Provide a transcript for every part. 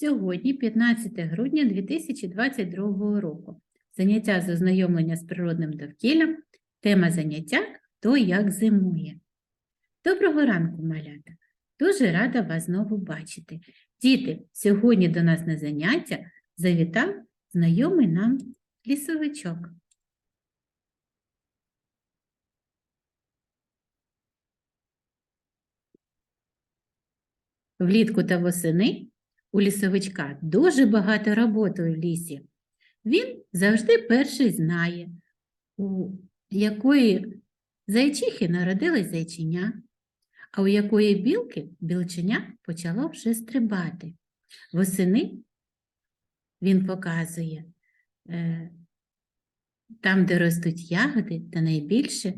Сьогодні, 15 грудня 2022 року. Заняття з ознайомлення з природним довкіллям. Тема заняття Хто як зимує. Доброго ранку, малята! Дуже рада вас знову бачити. Діти, сьогодні до нас на заняття завітав знайомий нам лісовичок. Влітку та восени у лісовичка дуже багато роботи в лісі. Він завжди перший знає, у якої зайчихи народилось зайчиня, а у якої білки білченя почало вже стрибати. Восени він показує е, там, де ростуть ягоди та найбільше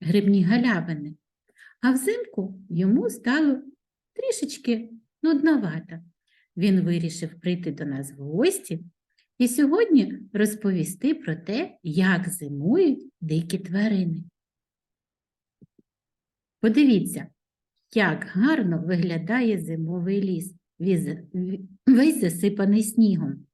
грибні галявини. А взимку йому стало трішечки нудновато. Він вирішив прийти до нас в гості і сьогодні розповісти про те, як зимують дикі тварини. Подивіться, як гарно виглядає зимовий ліс, весь засипаний снігом.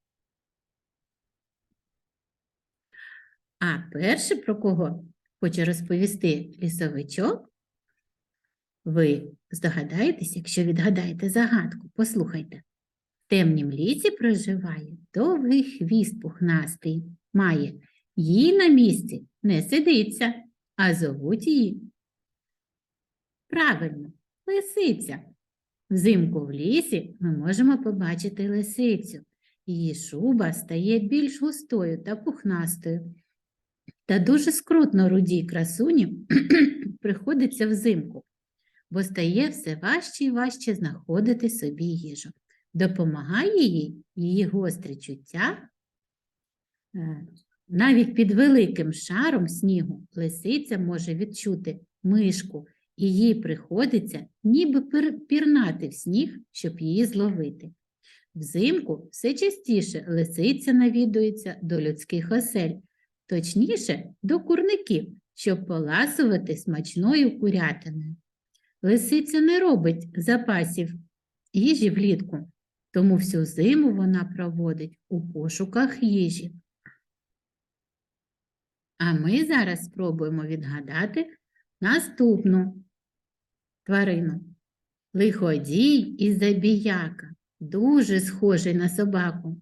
А перше, про кого хоче розповісти лісовичок, ви здогадаєтесь, якщо відгадаєте загадку, послухайте. Темнім лісі проживає довгий хвіст пухнастий, має. Їй на місці не сидиться, а зовуть її. Правильно, лисиця. Взимку в лісі ми можемо побачити лисицю. Її шуба стає більш густою та пухнастою. Та дуже скрутно рудій красуні приходиться взимку, бо стає все важче і важче знаходити собі їжу. Допомагає їй її гостре чуття. Е, Навіть під великим шаром снігу лисиця може відчути мишку, і їй приходиться ніби пірнати в сніг, щоб її зловити. Взимку все частіше лисиця навідується до людських осель, точніше до курників, щоб поласувати смачною курятиною. Лисиця не робить запасів їжі влітку, тому всю зиму вона проводить у пошуках їжі. А ми зараз спробуємо відгадати наступну тварину. Лиходій і забіяка, дуже схожий на собаку.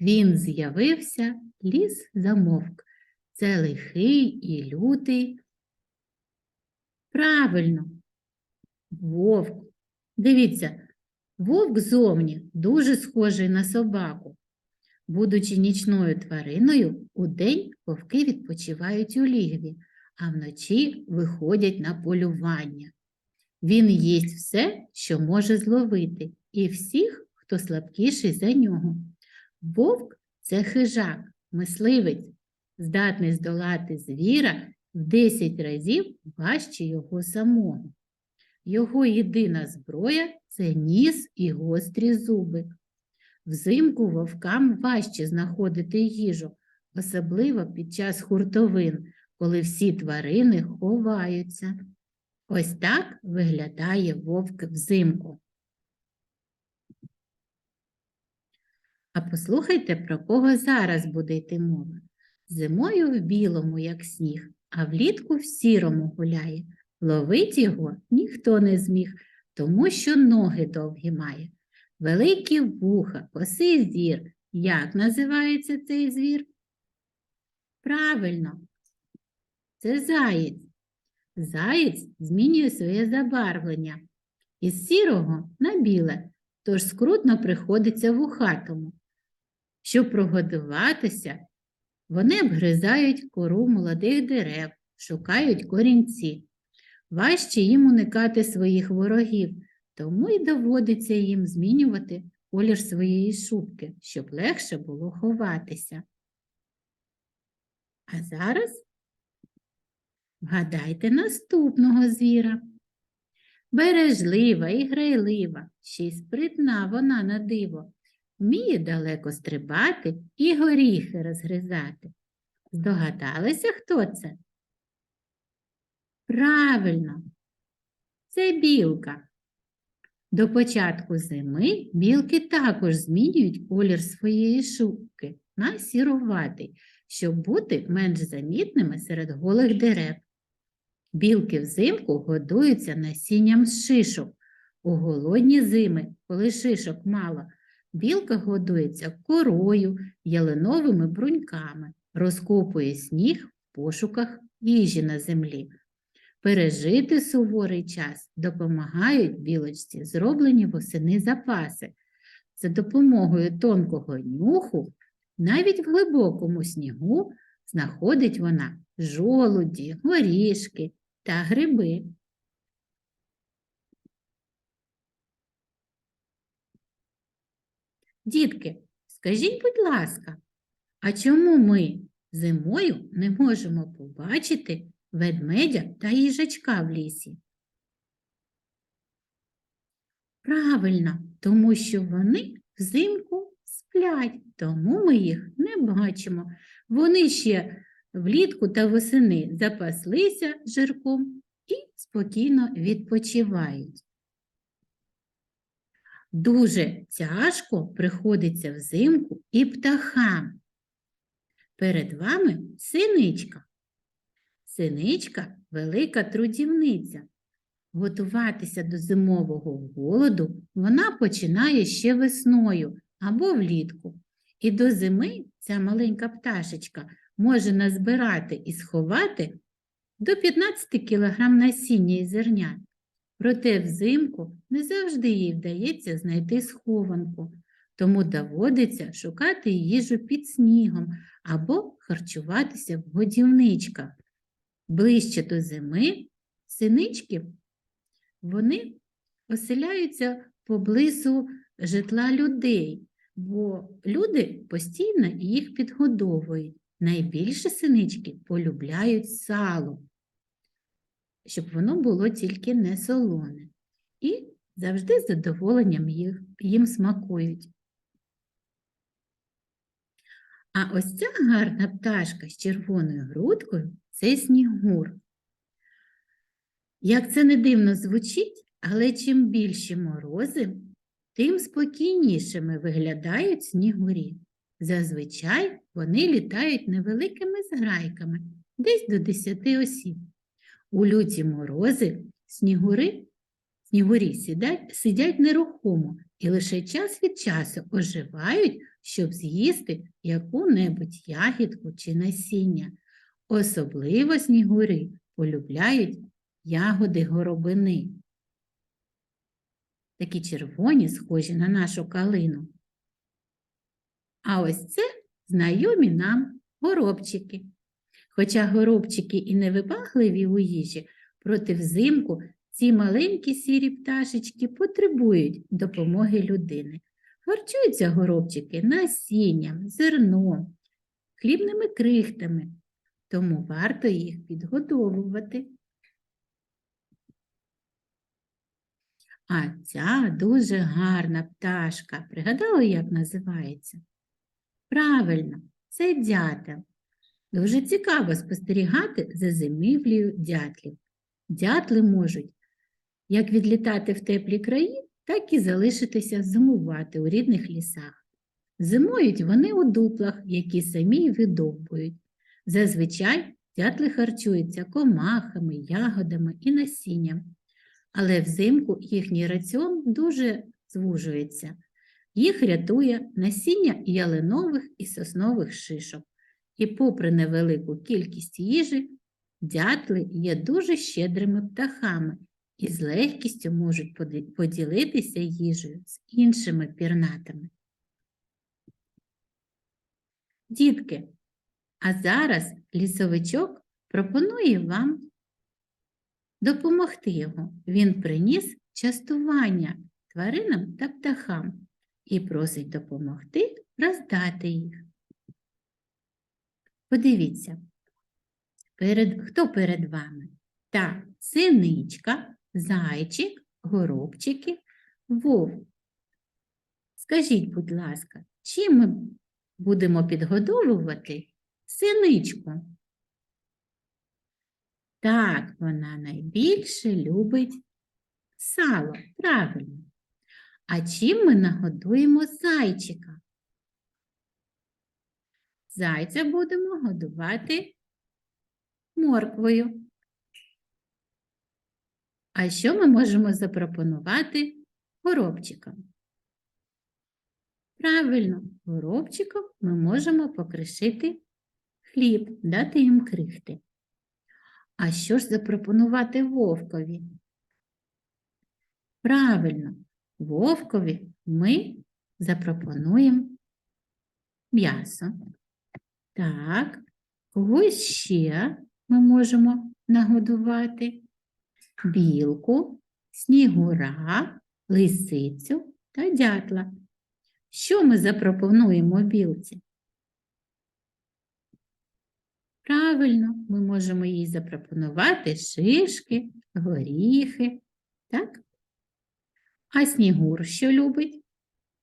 Він з'явився, ліс замовк. Це лихий і лютий. Правильно, вовк. Дивіться, вовк зовні дуже схожий на собаку. Будучи нічною твариною, удень вовки відпочивають у лігві, а вночі виходять на полювання. Він їсть все, що може зловити, і всіх, хто слабкіший за нього. Вовк це хижак, мисливець, здатний здолати звіра в 10 разів важче його самого. Його єдина зброя це ніс і гострі зуби. Взимку вовкам важче знаходити їжу, особливо під час хуртовин, коли всі тварини ховаються. Ось так виглядає вовк взимку. А послухайте, про кого зараз буде йти мова. Зимою в білому, як сніг, а влітку в сірому гуляє. Ловить його ніхто не зміг, тому що ноги довгі має. Великі вуха, косий зір. Як називається цей звір? Правильно, це заєць. Заєць змінює своє забарвлення із сірого на біле, тож скрутно приходиться вухатому. Щоб прогодуватися, вони обгризають кору молодих дерев, шукають корінці. Важче їм уникати своїх ворогів, тому й доводиться їм змінювати колір своєї шубки, щоб легше було ховатися. А зараз вгадайте наступного звіра. Бережлива і грайлива, ще й спритна вона на диво, вміє далеко стрибати і горіхи розгризати. Здогадалися, хто це? Правильно, це білка. До початку зими білки також змінюють колір своєї шубки на сіруватий, щоб бути менш замітними серед голих дерев. Білки взимку годуються насінням з шишок. У голодні зими, коли шишок мало, білка годується корою, ялиновими бруньками, розкопує сніг в пошуках їжі на землі. Пережити суворий час допомагають білочці зроблені восени запаси. За допомогою тонкого нюху, навіть в глибокому снігу, знаходить вона жолуді, горішки та гриби. Дітки, скажіть, будь ласка, а чому ми зимою не можемо побачити ведмедя та їжачка в лісі? Правильно, тому що вони взимку сплять, тому ми їх не бачимо. Вони ще влітку та восени запаслися жирком і спокійно відпочивають. Дуже тяжко приходиться взимку і птахам. Перед вами синичка. Синичка велика трудівниця. Готуватися до зимового голоду вона починає ще весною або влітку. І до зими ця маленька пташечка може назбирати і сховати до 15 кг насіння і зернят. Проте взимку не завжди їй вдається знайти схованку, тому доводиться шукати їжу під снігом або харчуватися в годівничках. Ближче до зими синички вони оселяються поблизу житла людей, бо люди постійно їх підгодовують. Найбільше синички полюбляють сало, щоб воно було тільки не солоне. І завжди з задоволенням їх, їм смакують. А ось ця гарна пташка з червоною грудкою це снігур. Як це не дивно звучить, але чим більші морози, тим спокійнішими виглядають снігурі. Зазвичай вони літають невеликими зграйками, десь до 10 осіб. У люті морози снігури, снігурі сидять, сидять нерухомо і лише час від часу оживають, щоб з'їсти яку-небудь ягідку чи насіння. Особливо снігури полюбляють ягоди горобини. Такі червоні, схожі на нашу калину. А ось це знайомі нам горобчики. Хоча горобчики і невибагливі у їжі, проти взимку ці маленькі сірі пташечки потребують допомоги людини. Харчуються горобчики насінням, зерном, хлібними крихтами, тому варто їх підгодовувати. А ця дуже гарна пташка. Пригадали, як називається? Правильно, це дятел. Дуже цікаво спостерігати за зимівлею дятлів. Дятли можуть як відлітати в теплі краї, так і залишитися зимувати у рідних лісах. Зимують вони у дуплах, які самі й видовбують. Зазвичай дятли харчуються комахами, ягодами і насінням, але взимку їхній раціон дуже звужується. Їх рятує насіння ялинових і соснових шишок. І попри невелику кількість їжі, дятли є дуже щедрими птахами і з легкістю можуть поділитися їжею з іншими пірнатами. Дітки, а зараз лісовичок пропонує вам допомогти його. Він приніс частування тваринам та птахам і просить допомогти роздати їх. Подивіться, перед, хто перед вами? Так, синичка, зайчик, горобчики, вовк. Скажіть, будь ласка, чим ми будемо підгодовувати синичку? Так, вона найбільше любить сало, правильно. А чим ми нагодуємо зайчика? Зайця будемо годувати морквою. А що ми можемо запропонувати горобчикам? Правильно, горобчикам ми можемо покришити хліб, дати їм крихти. А що ж запропонувати вовкові? Правильно, вовкові ми запропонуємо м'ясо. Так, когось ще ми можемо нагодувати білку, снігура, лисицю та дятла. Що ми запропонуємо білці? Правильно, ми можемо їй запропонувати шишки, горіхи, так? А снігур що любить?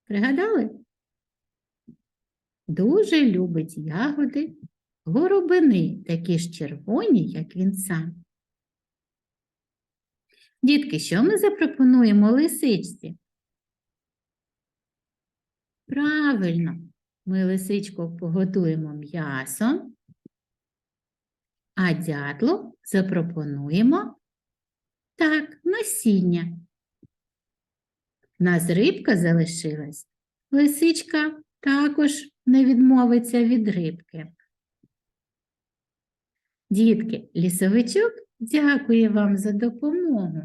Пригадали? Дуже любить ягоди, горобини, такі ж червоні, як він сам. Дітки, що ми запропонуємо лисичці? Правильно, ми лисичку погодуємо м'ясом, а дятлу запропонуємо так, насіння. Нас рибка залишилась. Лисичка також не відмовиться від рибки. Дітки, лісовичок дякує вам за допомогу.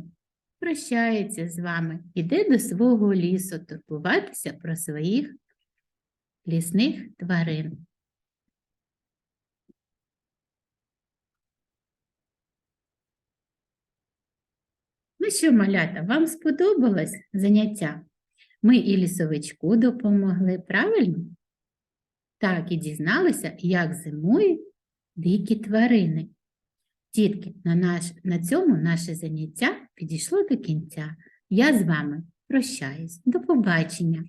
Прощається з вами, іде до свого лісу турбуватися про своїх лісних тварин. Ну що, малята, вам сподобалось заняття? Ми і лісовичку допомогли, правильно? Так, і дізналися, як зимують дикі тварини. Тітки, на, наш, на цьому наше заняття підійшло до кінця. Я з вами прощаюсь. До побачення!